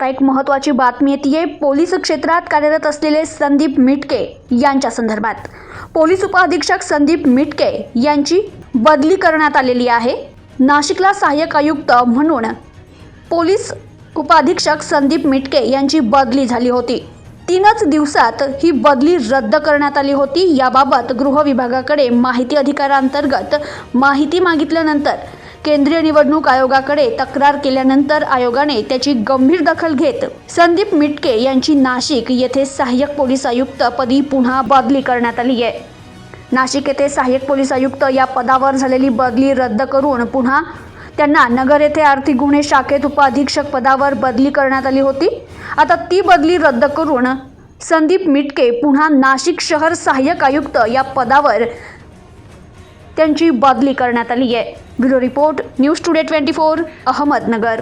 आता एक महत्त्वाची बातमी येते. पोलीस क्षेत्रात कार्यरत असलेले संदीप मिटके यांच्या संदर्भात. पोलीस उपअधीक्षक संदीप मिटके यांची बदली करण्यात आलेली आहे. नाशिकला सहाय्यक आयुक्त म्हणून पोलीस उपअधीक्षक संदीप मिटके यांची बदली झाली होती. तीनच दिवसात ही बदली रद्द करण्यात आली होती. याबाबत गृह विभागाकडे माहिती अधिकारांतर्गत माहिती मागितल्यानंतर केंद्रीय निवडणूक आयोगाकडे तक्रार केल्यानंतर आयोगाने त्याची गंभीर दखल घेत संदीप मिटके यांची नाशिक येथे सहाय्यक पोलीस आयुक्त पदी पुन्हा बदली करण्यात आली आहे. नाशिक येथे सहाय्यक पोलीस आयुक्त या पदावर झालेली बदली रद्द करून पुन्हा त्यांना नगर येथे आर्थिक गुन्हे शाखेत उपअधीक्षक पदावर बदली करण्यात आली होती. आता ती बदली रद्द करून संदीप मिटके पुन्हा नाशिक शहर सहाय्यक आयुक्त या पदावर त्यांची बदली करण्यात आली आहे. Bureau report news today twenty four Ahmednagar.